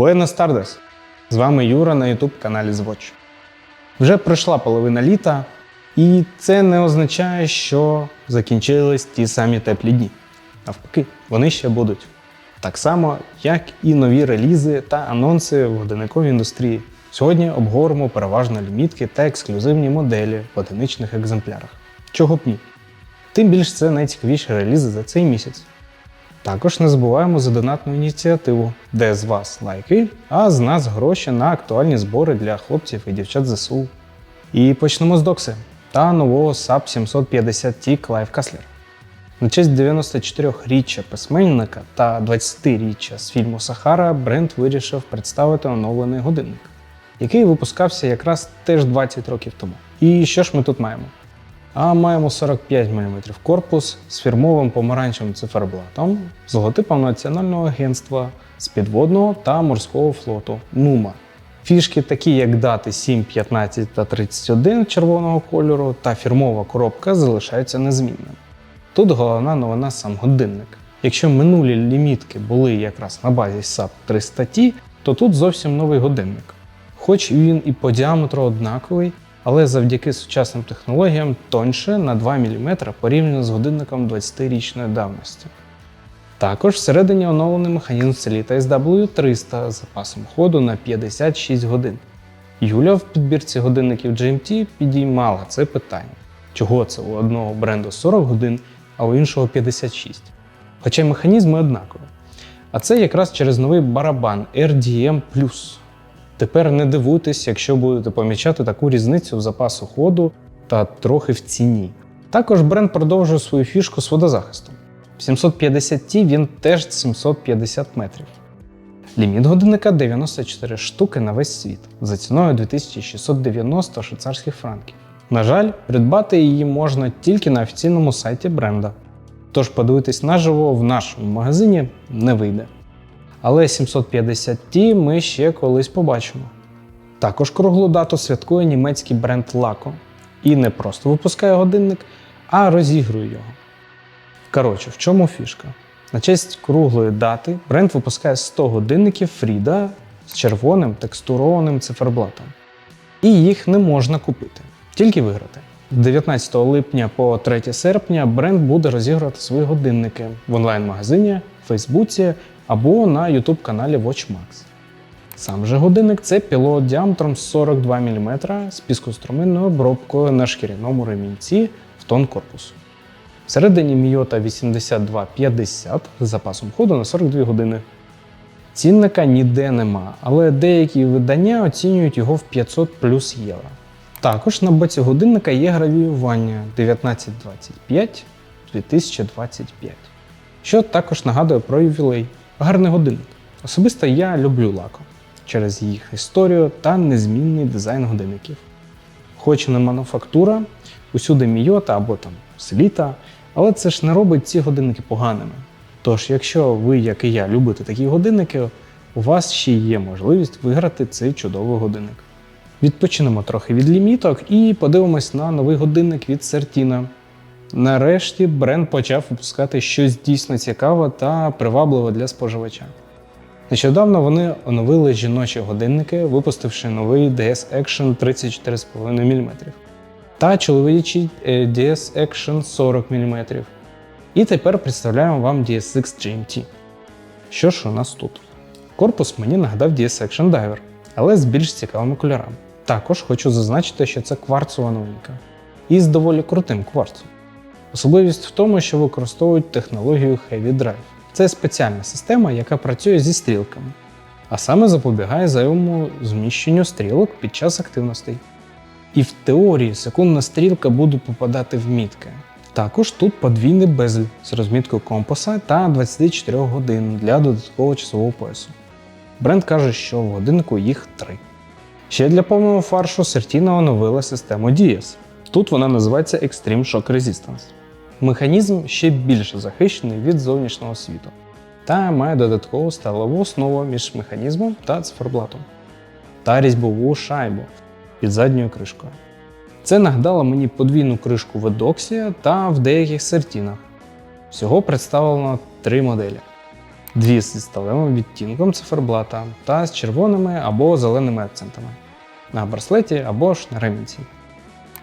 Буенос Тардес! З вами Юра на YouTube каналі Звоч. Вже пройшла половина літа, і це не означає, що закінчились ті самі теплі дні. Навпаки, вони ще будуть. Так само, як і нові релізи та анонси в годинниковій індустрії. Сьогодні обговоримо переважно лімітки та ексклюзивні моделі в одиничних екземплярах. Чого б ні? Тим більш це найцікавіші релізи за цей місяць. Також не забуваємо за донатну ініціативу, де з вас лайки, а з нас гроші на актуальні збори для хлопців і дівчат ЗСУ. І почнемо з докси та нового SAP 750T Clive Каслер. На честь 94-річчя письменника та 20-річчя з фільму Сахара бренд вирішив представити оновлений годинник, який випускався якраз теж 20 років тому. І що ж ми тут маємо? А маємо 45 мм корпус з фірмовим помаранчевим циферблатом з логотипом Національного агентства з підводного та морського флоту Нума. Фішки, такі як дати 7, 15 та 31 червоного кольору та фірмова коробка залишаються незмінними. Тут головна новина сам годинник. Якщо минулі лімітки були якраз на базі SAP 300T, то тут зовсім новий годинник. Хоч він і по діаметру однаковий, але завдяки сучасним технологіям тоньше на 2 мм порівняно з годинником 20-річної давності. Також всередині оновлений механізм Celita SW300 з запасом ходу на 56 годин. Юля в підбірці годинників GMT підіймала це питання, чого це у одного бренду 40 годин, а у іншого 56. Хоча механізми однакові. А це якраз через новий барабан RDM. Тепер не дивуйтесь, якщо будете помічати таку різницю в запасу ходу та трохи в ціні. Також бренд продовжує свою фішку з водозахистом. В 750T він теж 750 метрів. Ліміт годинника 94 штуки на весь світ за ціною 2690 швейцарських франків. На жаль, придбати її можна тільки на офіційному сайті бренда. Тож подивитись наживо в нашому магазині не вийде. Але 750T ми ще колись побачимо. Також круглу дату святкує німецький бренд Laco. І не просто випускає годинник, а розігрує його. Коротше, в чому фішка? На честь круглої дати бренд випускає 100 годинників Фріда з червоним текстурованим циферблатом. І їх не можна купити, тільки виграти. З 19 липня по 3 серпня бренд буде розігрувати свої годинники в онлайн-магазині, Фейсбуці або на YouTube каналі WatchMax. Сам же годинник це пілот діаметром 42 мм з піскоструменною обробкою на шкіряному ремінці в тон корпусу. Всередині Міота 8250 з запасом ходу на 42 години. Цінника ніде нема, але деякі видання оцінюють його в 500 плюс євро. Також на боці годинника є гравіювання 1925 2025, що також нагадує про ювілей. Гарний годинник. Особисто я люблю лако через їх історію та незмінний дизайн годинників. Хоч не мануфактура, усюди мійота або там селіта, але це ж не робить ці годинники поганими. Тож, якщо ви, як і я, любите такі годинники, у вас ще є можливість виграти цей чудовий годинник. Відпочинемо трохи від ліміток і подивимось на новий годинник від Certina. Нарешті бренд почав випускати щось дійсно цікаве та привабливе для споживача. Нещодавно вони оновили жіночі годинники, випустивши новий DS Action 34,5 мм та чоловічий е, DS Action 40 мм. І тепер представляємо вам DSX GMT. Що ж у нас тут? Корпус мені нагадав DS Action Diver, але з більш цікавими кольорами. Також хочу зазначити, що це кварцова новинка. І з доволі крутим кварцом. Особливість в тому, що використовують технологію Heavy Drive. Це спеціальна система, яка працює зі стрілками, а саме запобігає зайвому зміщенню стрілок під час активностей. І в теорії секундна стрілка буде попадати в мітки. Також тут подвійний безель з розміткою компаса та 24 годин для додаткового часового поясу. Бренд каже, що в годиннику їх три. Ще для повного фаршу Certina оновила систему DIAS. Тут вона називається Extreme Shock Resistance. Механізм ще більше захищений від зовнішнього світу та має додаткову сталеву основу між механізмом та циферблатом та різьбову шайбу під задньою кришкою. Це нагадало мені подвійну кришку в Edoxia та в деяких сертінах. Всього представлено три моделі. дві зі сталевим відтінком циферблата та з червоними або зеленими акцентами на браслеті або ж на ремінці.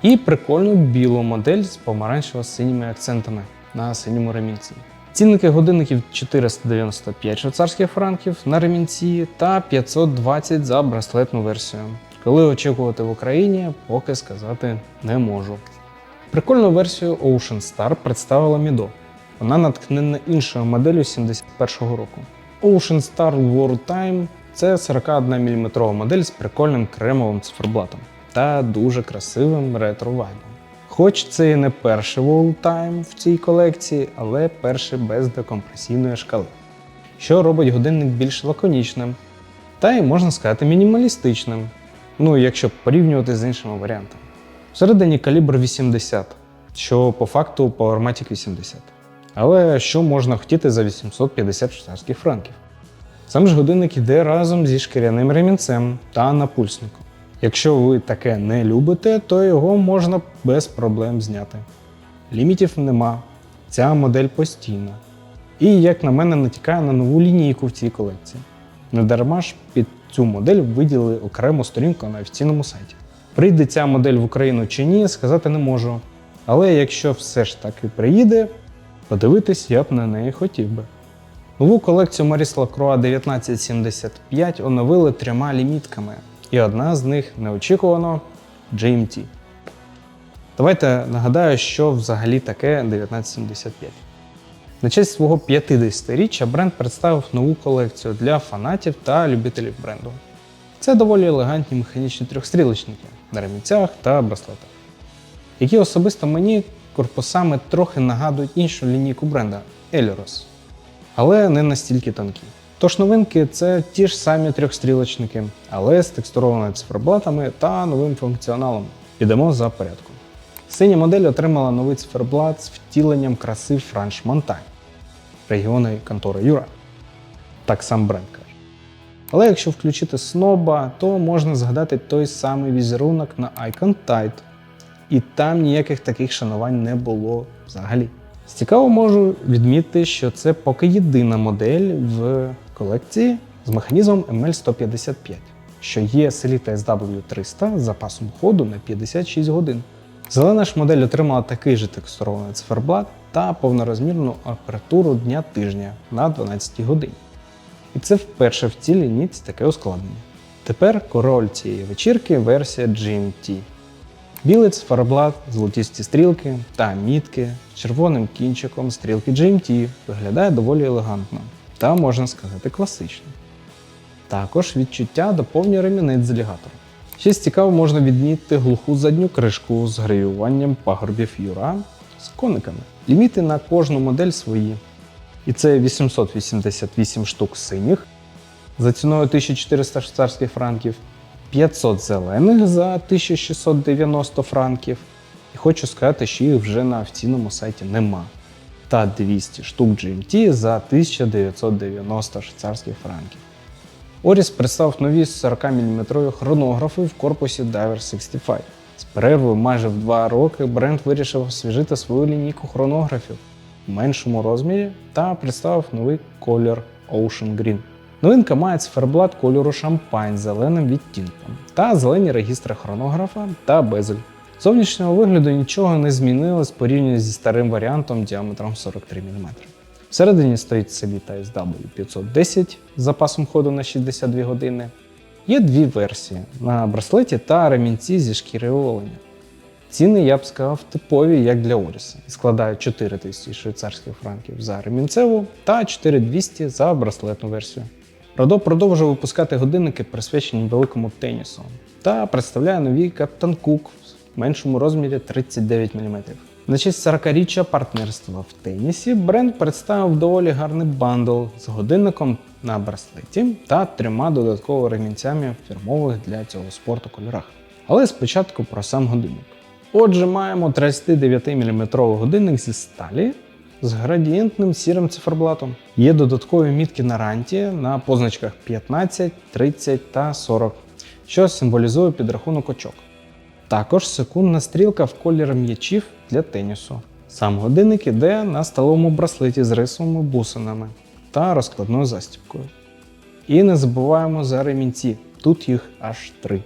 І прикольну білу модель з помаранчево-синіми акцентами на синьому ремінці. Цінники годинників 495 швейцарських франків на ремінці та 520 за браслетну версію. Коли очікувати в Україні, поки сказати не можу. Прикольну версію Ocean Star представила Mido. Вона натхнена іншою моделлю 71-го року. Ocean Star World Time це 41 мм модель з прикольним кремовим циферблатом та дуже красивим ретро-вайбом. Хоч це і не перший Time в цій колекції, але перший без декомпресійної шкали, що робить годинник більш лаконічним та й можна сказати мінімалістичним, ну якщо порівнювати з іншими варіантами. Всередині калібр 80, що по факту Powermatic 80. Але що можна хотіти за 850 швейцарських франків? Сам ж годинник іде разом зі шкіряним ремінцем та напульсником. Якщо ви таке не любите, то його можна без проблем зняти. Лімітів нема, ця модель постійна. І, як на мене, натякає на нову лінійку в цій колекції. Недарма ж під цю модель виділили окрему сторінку на офіційному сайті. Прийде ця модель в Україну чи ні, сказати не можу. Але якщо все ж таки приїде, подивитись я б на неї хотів би. Нову колекцію Maurice Lacroix 1975 оновили трьома лімітками, і одна з них неочікувано GMT. Давайте нагадаю, що взагалі таке 1975. На честь свого 50-річчя бренд представив нову колекцію для фанатів та любителів бренду. Це доволі елегантні механічні трьохстрілочники на ремінцях та браслетах, які особисто мені корпусами трохи нагадують іншу лінійку бренда Elios, але не настільки тонкі. Тож новинки це ті ж самі трьохстрілочники, але з текстурованими циферблатами та новим функціоналом. Підемо за порядком. Синя модель отримала новий циферблат з втіленням краси Франш Монтань регіонної контори Юра. Так сам бренд каже. Але якщо включити сноба, то можна згадати той самий візерунок на Icon Tide. І там ніяких таких шанувань не було взагалі. Цікаво можу відмітити, що це поки єдина модель в колекції з механізмом ML155, що є Selita SW300 з запасом ходу на 56 годин. Зелена ж модель отримала такий же текстурований циферблат та повнорозмірну апаратуру дня тижня на 12 годині. І це вперше в цій лінійці таке ускладнення. Тепер король цієї вечірки версія GMT. Білий циферблат, золотісті стрілки та мітки з червоним кінчиком стрілки GMT виглядає доволі елегантно та, можна сказати, класично. Також відчуття доповнює ремінець з алігатором. Ще з цікаво можна відмітити глуху задню кришку з гравіюванням пагорбів Юра з кониками. Ліміти на кожну модель свої. І це 888 штук синіх за ціною 1400 швейцарських франків, 500 зелених за 1690 франків. І хочу сказати, що їх вже на офіційному сайті нема. Та 200 штук GMT за 1990 швейцарських франків. Оріс представив нові 40-мм хронографи в корпусі Diver 65. З перервою майже в 2 роки бренд вирішив освіжити свою лінійку хронографів в меншому розмірі та представив новий колір Ocean Green. Новинка має циферблат кольору шампань з зеленим відтінком та зелені регістри хронографа та безель. Зовнішнього вигляду нічого не змінилось порівняно зі старим варіантом діаметром 43 мм. Всередині стоїть Celita SW510 з запасом ходу на 62 години. Є дві версії на браслеті та ремінці зі шкіри оленя. Ціни, я б сказав, типові, як для Оріса, і складають 4 тисячі швейцарських франків за ремінцеву та 4200 за браслетну версію. Родо продовжує випускати годинники, присвячені великому тенісу, та представляє нові Captain Cook меншому розмірі 39 мм. На честь 40-річчя партнерства в тенісі бренд представив доволі гарний бандл з годинником на браслеті та трьома додатковими ремінцями фірмових для цього спорту кольорах. Але спочатку про сам годинник. Отже, маємо 39-мм годинник зі сталі з градієнтним сірим циферблатом. Є додаткові мітки на ранті на позначках 15, 30 та 40, що символізує підрахунок очок. Також секундна стрілка в колір м'ячів для тенісу. Сам годинник іде на сталому браслеті з рисовими бусинами. та розкладною застібкою. І не забуваємо за ремінці. Тут їх аж три: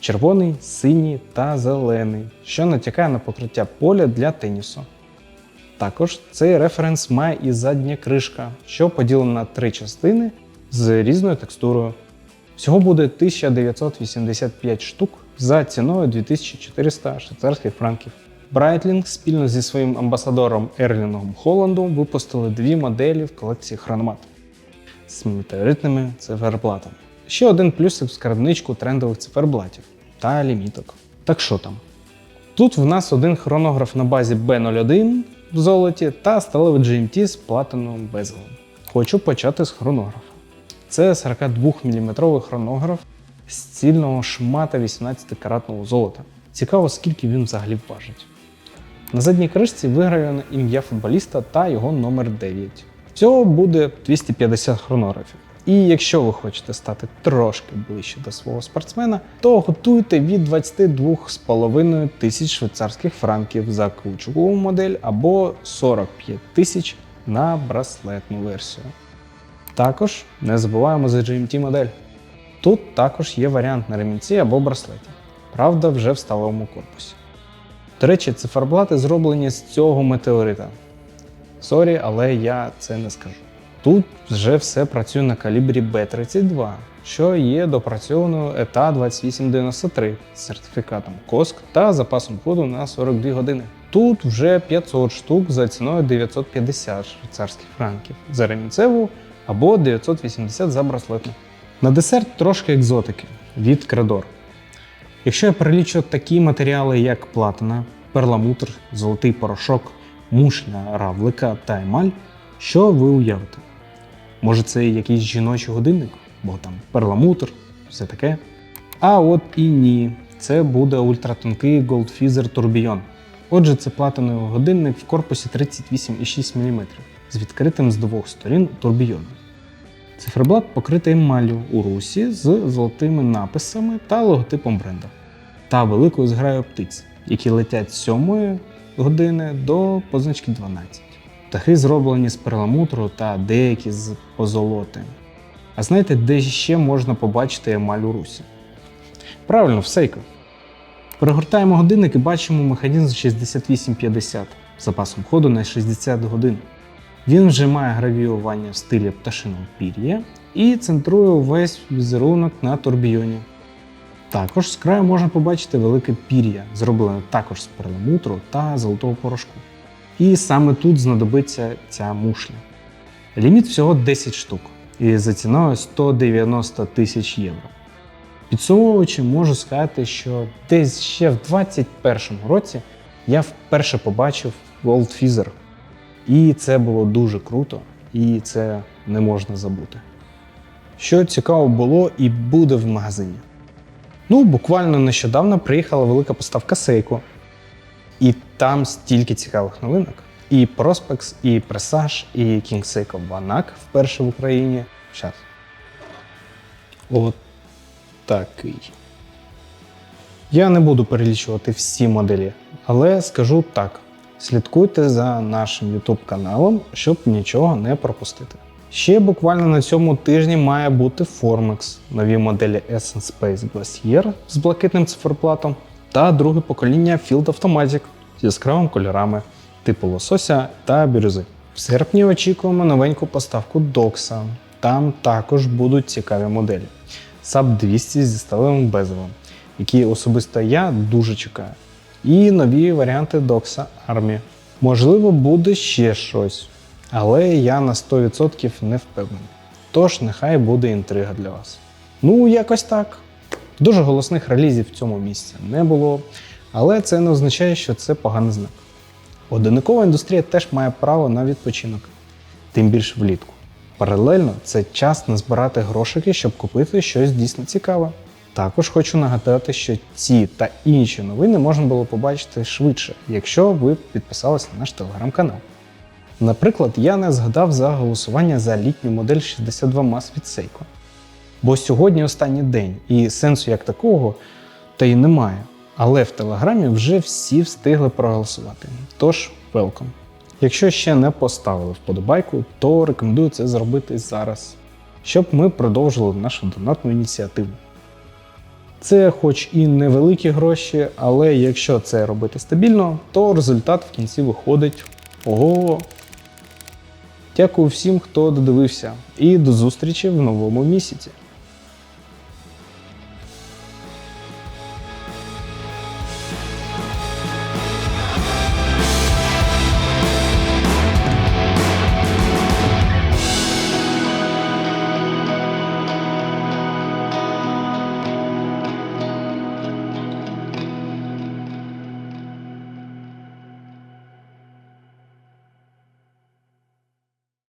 червоний, синій та зелений, що натякає на покриття поля для тенісу. Також цей референс має і задня кришка, що поділена на три частини з різною текстурою. Всього буде 1985 штук за ціною 2400 швейцарських франків. Breitling спільно зі своїм амбасадором Ерлінгом Холландом випустили дві моделі в колекції Chronomat з метеоритними циферблатами. Ще один плюсик в скарбничку трендових циферблатів та ліміток. Так що там? Тут в нас один хронограф на базі B01 в золоті та сталевий GMT з платиновим безелом. Хочу почати з хронографа. Це 42-мм хронограф з цільного шмата 18-каратного золота. Цікаво, скільки він взагалі важить. На задній кришці вигравлено ім'я футболіста та його номер 9. Всього буде 250 хронографів. І якщо ви хочете стати трошки ближче до свого спортсмена, то готуйте від 22,5 тисяч швейцарських франків за ключову модель або 45 тисяч на браслетну версію. Також не забуваємо за GMT модель. Тут також є варіант на ремінці або браслеті, правда, вже в сталевому корпусі. До речі, циферблати зроблені з цього метеорита. Сорі, але я це не скажу. Тут вже все працює на калібрі B32, що є допрацьованою ETA 2893 з сертифікатом COSC та запасом ходу на 42 години. Тут вже 500 штук за ціною 950 швейцарських франків за ремінцеву або 980 за браслетну. На десерт трошки екзотики від Кредор. Якщо я перелічу такі матеріали, як платина, перламутр, золотий порошок, мушля, равлика та емаль, що ви уявите? Може, це якийсь жіночий годинник, бо там перламутр, все таке. А от і ні, це буде ультратонкий Goldfeather Tourbillon. Отже, це платиновий годинник в корпусі 38,6 мм з відкритим з двох сторін турбійоном. Циферблат покритий емаллю у русі з золотими написами та логотипом бренду та великою зграю птиць, які летять з 7 години до позначки 12. Птахи зроблені з перламутру та деякі з позолоти. А знаєте, де ще можна побачити емаль у русі? Правильно, в Seiko. Перегортаємо годинник і бачимо механізм 6850 з запасом ходу на 60 годин. Він вже має гравіювання в стилі пташиного пір'я і центрує увесь візерунок на турбійоні. Також з краю можна побачити велике пір'я, зроблене також з перламутру та золотого порошку. І саме тут знадобиться ця мушля. Ліміт всього 10 штук і за ціною 190 тисяч євро. Підсумовуючи, можу сказати, що десь ще в 2021 році я вперше побачив Gold Feather. І це було дуже круто, і це не можна забути. Що цікаво було і буде в магазині. Ну, буквально нещодавно приїхала велика поставка Seiko. І там стільки цікавих новинок. І Prospex, і Presage, і King Seiko Vanak вперше в Україні. Щас. От такий. Я не буду перелічувати всі моделі, але скажу так: слідкуйте за нашим YouTube каналом, щоб нічого не пропустити. Ще буквально на цьому тижні має бути Formex, нові моделі Essence Space Glacier з блакитним циферблатом та друге покоління Field Automatic з яскравими кольорами типу лосося та бірюзи. В серпні очікуємо новеньку поставку Doxa. Там також будуть цікаві моделі. SAP 200 зі сталевим безелом, які особисто я дуже чекаю. І нові варіанти Doxa Army. Можливо, буде ще щось, але я на 100% не впевнений. Тож нехай буде інтрига для вас. Ну, якось так. Дуже голосних релізів в цьому місці не було, але це не означає, що це поганий знак. Годинникова індустрія теж має право на відпочинок, тим більше влітку. Паралельно це час назбирати грошики, щоб купити щось дійсно цікаве. Також хочу нагадати, що ці та інші новини можна було побачити швидше, якщо ви підписалися на наш телеграм-канал. Наприклад, я не згадав за голосування за літню модель 62 MAS від Seiko. Бо сьогодні останній день, і сенсу як такого та й немає. Але в Телеграмі вже всі встигли проголосувати. Тож, welcome. Якщо ще не поставили вподобайку, то рекомендую це зробити зараз, щоб ми продовжили нашу донатну ініціативу. Це хоч і невеликі гроші, але якщо це робити стабільно, то результат в кінці виходить ого. Дякую всім, хто додивився, і до зустрічі в новому місяці.